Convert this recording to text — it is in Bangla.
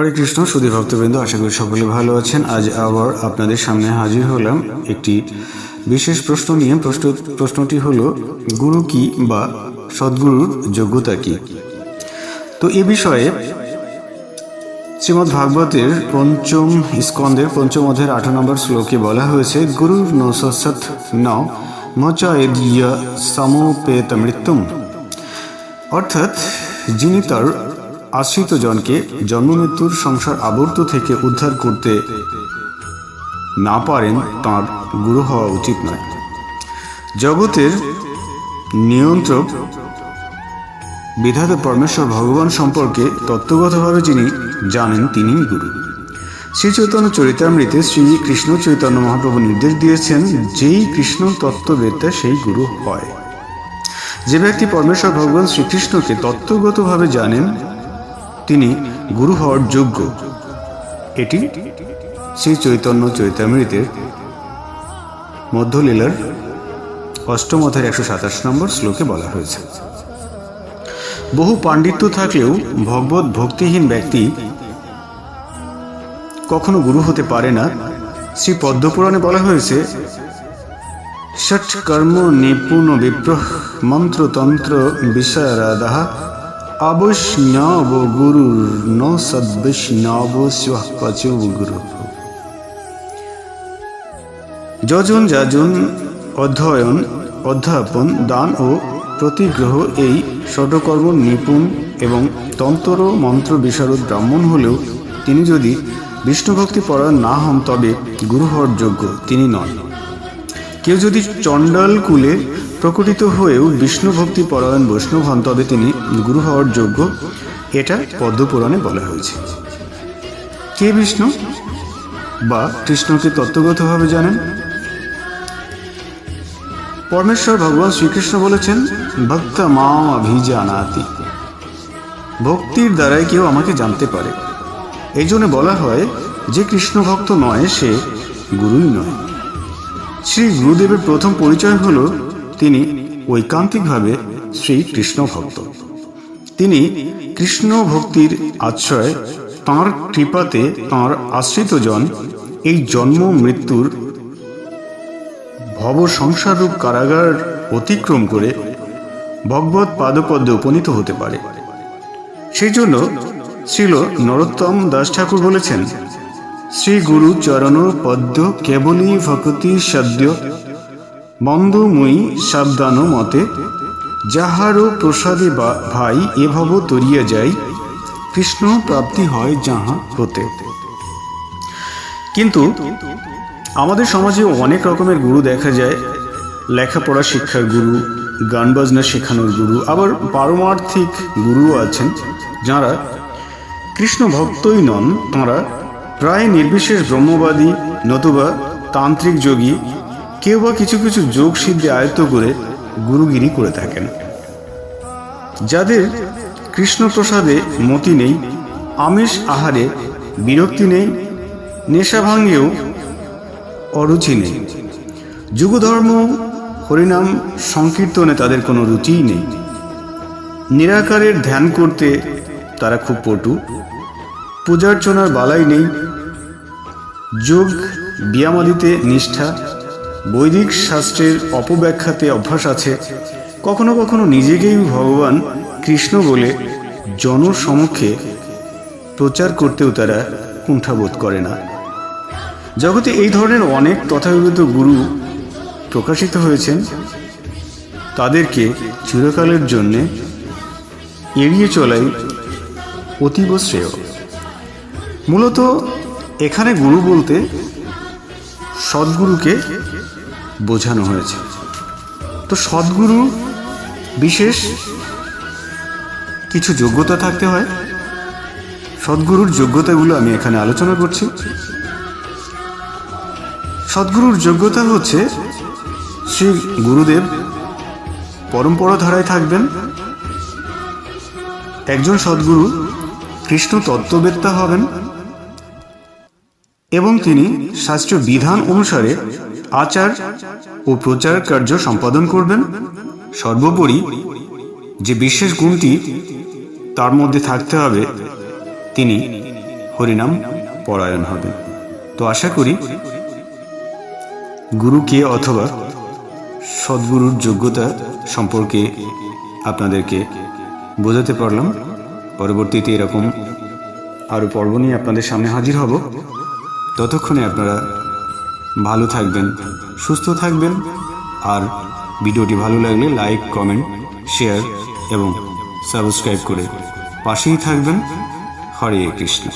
হরে কৃষ্ণ সুধী ভক্তবৃন্দ, আশা করি সকলে ভালো আছেন। আজ আবার আপনাদের সামনে হাজির হলাম একটি বিশেষ প্রশ্ন নিয়ে। প্রশ্ন, প্রশ্নটি হলো, গুরু কি বা সদ্গুরুর যোগ্যতা কি? তো এ বিষয়ে শ্রীমদ্ ভাগবতের পঞ্চম স্কন্দের পঞ্চম অধ্যায়ের আঠারো নম্বর শ্লোকে বলা হয়েছে, গুরু ন সৎ ন মচয়েদিয়া সমোপেত মৃত্যুম। অর্থাৎ যিনি তার আশ্রিত জনকে জন্মমৃত্যুর সংসার আবর্ত থেকে উদ্ধার করতে না পারেন তার গুরু হওয়া উচিত নয়। জগতের নিয়ন্ত্রক বিধাতা পরমেশ্বর ভগবান সম্পর্কে তত্ত্বগতভাবে যিনি জানেন, তিনিই গুরু। শ্রী চৈতন্য চরিতামৃতে শ্রী কৃষ্ণ চৈতন্য মহাপ্রভু নির্দেশ দিয়েছেন, যেই কৃষ্ণ তত্ত্ববেত্তা সেই গুরু হয়। যে ব্যক্তি পরমেশ্বর ভগবান শ্রীকৃষ্ণকে তত্ত্বগতভাবে জানেন তিনি গুরু হওয়ার যোগ্য। এটি শ্রী চৈতন্য চৈতামৃতের মধ্যলীলার অষ্টম অধ্যায়ের একশো সাতাশ নম্বর শ্লোকে বলা হয়েছে। বহু পাণ্ডিত্য থাকলেও ভগবত ভক্তিহীন ব্যক্তি কখনো গুরু হতে পারে না। শ্রী পদ্মপুরাণে বলা হয়েছে, ষট কর্ম নিপুণ বিপ্র মন্ত্রতন্ত্র বিশারদাহ অবৈষ্ণব গুরুর ন সদ্বৈষ্ণব স্বপচু গুরু। যজন যাজন, অধ্যয়ন, অধ্যাপন, দান ও প্রতিগ্রহ এই ষটকর্ম নিপুণ এবং তন্ত্র মন্ত্র বিশারদ ব্রাহ্মণ হলেও তিনি যদি বিষ্ণুভক্তি পরায়ণ না হন, তবে গুরু যোগ্য তিনি নন। কেউ যদি চণ্ডাল কুলে প্রকটিত হয়েও বিষ্ণু ভক্তি পরায়ণ বৈষ্ণব হন, তবে তিনি গুরু হওয়ার যোগ্য। এটা পদ্মপুরাণে বলা হয়েছে। কে বিষ্ণু? বা কৃষ্ণকে তত্ত্বগতভাবে জানেন? পরমেশ্বর ভগবান শ্রীকৃষ্ণ বলেছেন, ভক্ত মাম অভিজানাতি। ভক্তির দ্বারাই কেউ আমাকে জানতে পারে। এই জন্য বলা হয়, যে কৃষ্ণ ভক্ত নয়, সে গুরুই নয়। শ্রী গুরুদেবের প্রথম পরিচয় হল তিনি ঐকান্তিকভাবে শ্রী কৃষ্ণ ভক্ত। তিনি কৃষ্ণ ভক্তির আশ্রয় তাঁর কৃপাতে তাঁর আশ্রিতজন এই জন্ম মৃত্যুর ভব সংসাররূপ কারাগার অতিক্রম করে ভগবত পাদপদ্মে উপনীত হতে পারে। সেই জন্য শ্রীল নরোত্তম দাস ঠাকুর বলেছেন শ্রী গুরু চরণ পদ্ম কেবলই ভকতি সদ্য বন্ধুময়ী সাবধান মতে, যাহারও প্রসাদে ভাই এভাব তরিয়া যাই কৃষ্ণ প্রাপ্তি হয় যাহা হতে। কিন্তু আমাদের সমাজে অনেক রকমের গুরু দেখা যায়, লেখাপড়া শিক্ষার গুরু, গান বাজনা শেখানোর গুরু, আবার পারমার্থিক গুরুও আছেন, যাঁরা কৃষ্ণ ভক্তই নন, তাঁরা প্রায় নির্বিশেষ ব্রহ্মবাদী নতুবা তান্ত্রিক যোগী কেউ বা কিছু কিছু যোগ সিদ্ধি আয়ত্ত করে গুরুগিরি করে থাকেন। যাদের কৃষ্ণ প্রসাদে মতি নেই, আমিষ আহারে বিরক্তি নেই, নেশা ভাঙ্গেও অরুচি নেই। যুগধর্ম, হরিনাম, সংকীর্তনে তাদের কোনো রুচিই নেই। নিরাকারের ধ্যান করতে তারা খুব পটু। পূজার্চনার বালাই নেই। যোগ, ব্যায়ামাদিতে নিষ্ঠা বৈদিক শাস্ত্রের অপব্যাখ্যাতে অভ্যাস আছে, কখনো কখনো নিজেকেই ভগবান কৃষ্ণ বলে জনসমক্ষে প্রচার করতেও তারা কুণ্ঠাবোধ করে না। জগতে এই ধরনের অনেক তথাকথিত গুরু প্রকাশিত হয়েছেন। তাদেরকে চিরকালের জন্যে এড়িয়ে চলাই অতীব শ্রেয়। মূলত এখানে গুরু বলতে সদ্গুরুকে বোঝানো হয়েছে। তো সদ্গুরু বিশেষ কিছু যোগ্যতা থাকতে হয়। সদ্গুরুর যোগ্যতাগুলো আমি এখানে আলোচনা করছি। সদ্গুরুর যোগ্যতা হচ্ছে শ্রী গুরুদেব পরম্পরা ধারায় থাকবেন। একজন সদ্গুরু কৃষ্ণ তত্ত্ববেত্তা হবেন এবং তিনি শাস্ত্রীয় বিধান অনুসারে আচার ও প্রচার কার্য সম্পাদন করবেন। সর্বোপরি যে বিশেষ গুণটি তার মধ্যে থাকতে হবে, তিনি হরিনাম পরায়ণ হবেন। তো আশা করি গুরুকে অথবা সদ্গুরুর যোগ্যতা সম্পর্কে আপনাদেরকে বোঝাতে পারলাম। পরবর্তীতে এরকম আরও পর্ব নিয়ে আপনাদের সামনে হাজির হব। ততক্ষণে আপনারা ভালো থাকবেন, সুস্থ থাকবেন, আর ভিডিওটি ভালো লাগলে লাইক, কমেন্ট, শেয়ার এবং সাবস্ক্রাইব করে পাশেই থাকবেন। হরে কৃষ্ণ।